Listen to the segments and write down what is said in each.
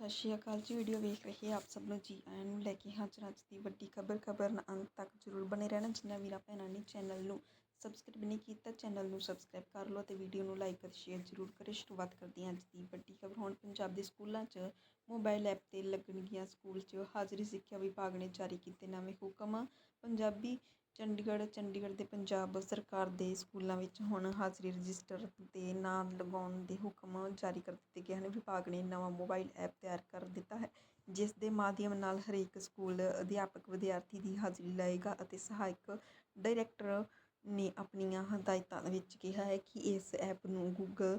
ਸਤਿ ਸ਼੍ਰੀ ਅਕਾਲ ਜੀ। ਵੀਡੀਓ ਵੇਖ ਰਹੇ ਆਪ ਸਭ ਨੂੰ ਜੀ। ਆਇਆਂ ਨੂੰ ਲੈ ਕੇ ਹਾਜ਼ਰ ਅੱਜ ਦੀ ਵੱਡੀ ਖਬਰ। ਖਬਰ ਨਾਲ ਅੰਤ ਤੱਕ ਜ਼ਰੂਰ ਬਣੇ ਰਹਿਣਾ। ਜਿੰਨਾ ਵੀਰਾਂ ਭੈਣਾਂ ਨੇ ਚੈਨਲ ਨੂੰ ਸਬਸਕ੍ਰਾਈਬ ਨਹੀਂ ਕੀਤਾ ਚੈਨਲ ਨੂੰ ਸਬਸਕ੍ਰਾਈਬ ਕਰ ਲਓ ਤੇ ਵੀਡੀਓ ਨੂੰ ਲਾਈਕ ਅਤੇ ਸ਼ੇਅਰ ਜ਼ਰੂਰ ਕਰੇ ਸ਼ੁਰੂਆਤ ਕਰਦੇ ਹਾਂ ਅੱਜ ਦੀ ਵੱਡੀ ਖਬਰ। ਹੁਣ ਪੰਜਾਬ ਦੇ ਸਕੂਲਾਂ 'ਚ ਮੋਬਾਈਲ ਐਪ ਤੇ ਲੱਗਣਗੀਆਂ ਸਕੂਲ 'ਚ ਹਾਜ਼ਰੀ ਸਿੱਖਿਆ ਵਿਭਾਗ ਨੇ ਜਾਰੀ ਕੀਤੇ ਨਵੇਂ ਹੁਕਮ। ਪੰਜਾਬੀ ਚੰਡੀਗੜ੍ਹ ਚੰਡੀਗੜ੍ਹ ਦੇ ਪੰਜਾਬ ਸਰਕਾਰ ਦੇ ਸਕੂਲਾਂ ਵਿੱਚ ਹੁਣ ਹਾਜ਼ਰੀ ਰਜਿਸਟਰ ਦੇ ਨਾਂ ਲਗਾਉਣ ਦੇ ਹੁਕਮ ਜਾਰੀ ਕਰ ਦਿੱਤੇ ਗਏ ਹਨ। ਵਿਭਾਗ ਨੇ ਨਵਾਂ ਮੋਬਾਈਲ ਐਪ ਤਿਆਰ ਕਰ ਦਿੱਤਾ ਹੈ, ਜਿਸ ਦੇ ਮਾਧਿਅਮ ਨਾਲ ਹਰੇਕ ਸਕੂਲ ਅਧਿਆਪਕ ਵਿਦਿਆਰਥੀ ਦੀ ਹਾਜ਼ਰੀ ਲਏਗਾ ਅਤੇ ਸਹਾਇਕ ਡਾਇਰੈਕਟਰ ਨੇ ਆਪਣੀਆਂ ਹਦਾਇਤਾਂ ਵਿੱਚ ਕਿਹਾ ਹੈ ਕਿ ਇਸ ਐਪ ਨੂੰ ਗੂਗਲ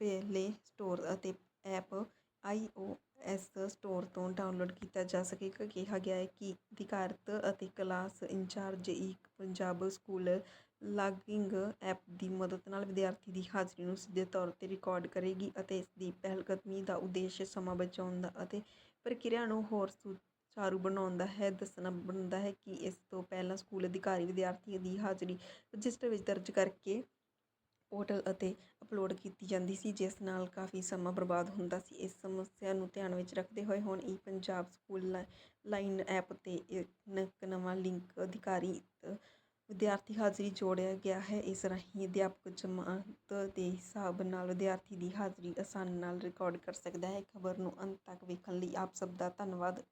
ਪਲੇ ਸਟੋਰ ਅਤੇ app I O S store ਤੋਂ ਡਾਊਨਲੋਡ ਕੀਤਾ ਜਾ ਸਕੇਗਾ ਕਿਹਾ ਗਿਆ ਹੈ ਕਿ ਅਧਿਕਾਰਤ ਅਤੇ ਕਲਾਸ ਇੰਚਾਰਜ ਇੱਕ ਪੰਜਾਬ ਸਕੂਲ ਲਾਗਿੰਗ ਐਪ ਦੀ ਮਦਦ ਨਾਲ ਵਿਦਿਆਰਥੀ ਦੀ ਹਾਜ਼ਰੀ ਨੂੰ ਸਿੱਧੇ ਤੌਰ ਤੇ ਰਿਕਾਰਡ ਕਰੇਗੀ ਅਤੇ ਇਸ ਦੀ ਪਹਿਲਕਦਮੀ ਦਾ ਉਦੇਸ਼ ਸਮਾਂ ਬਚਾਉਣ ਦਾ ਅਤੇ ਪ੍ਰਕਿਰਿਆ ਨੂੰ ਹੋਰ ਸੁਚਾਰੂ ਬਣਾਉਣ ਦਾ ਹੈ। ਦੱਸਣਾ ਬਣਦਾ ਹੈ ਕਿ ਇਸ ਤੋਂ ਪਹਿਲਾਂ ਸਕੂਲ ਅਧਿਕਾਰੀ ਵਿਦਿਆਰਥੀ ਦੀ ਹਾਜ਼ਰੀ ਰਜਿਸਟਰ ਵਿੱਚ ਦਰਜ ਕਰਕੇ ਪੋਰਟਲ ਅਤੇ ਅਪਲੋਡ ਕੀਤੀ ਜਾਂਦੀ ਸੀ, ਜਿਸ ਨਾਲ ਕਾਫੀ ਸਮਾਂ ਬਰਬਾਦ ਹੁੰਦਾ ਸੀ। ਇਸ ਸਮੱਸਿਆ ਨੂੰ ਧਿਆਨ ਵਿੱਚ ਰੱਖਦੇ ਹੋਏ ਹੁਣ E Punjab school line app ਤੇ ਇੱਕ ਨਵਾਂ ਲਿੰਕ ਅਧਿਕਾਰੀ, ਵਿਦਿਆਰਥੀ ਹਾਜ਼ਰੀ ਜੋੜਿਆ ਗਿਆ ਹੈ। ਇਸ ਰਾਹੀਂ ਅਧਿਆਪਕ ਜਮਾਤ ਦੇ ਹਿਸਾਬ ਨਾਲ ਵਿਦਿਆਰਥੀ ਦੀ ਹਾਜ਼ਰੀ ਆਸਾਨੀ ਨਾਲ ਰਿਕਾਰਡ ਕਰ ਸਕਦਾ ਹੈ। ਖਬਰ ਨੂੰ ਅੰਤ ਤੱਕ ਵੇਖਣ ਲਈ ਆਪ ਸਭ ਦਾ ਧੰਨਵਾਦ।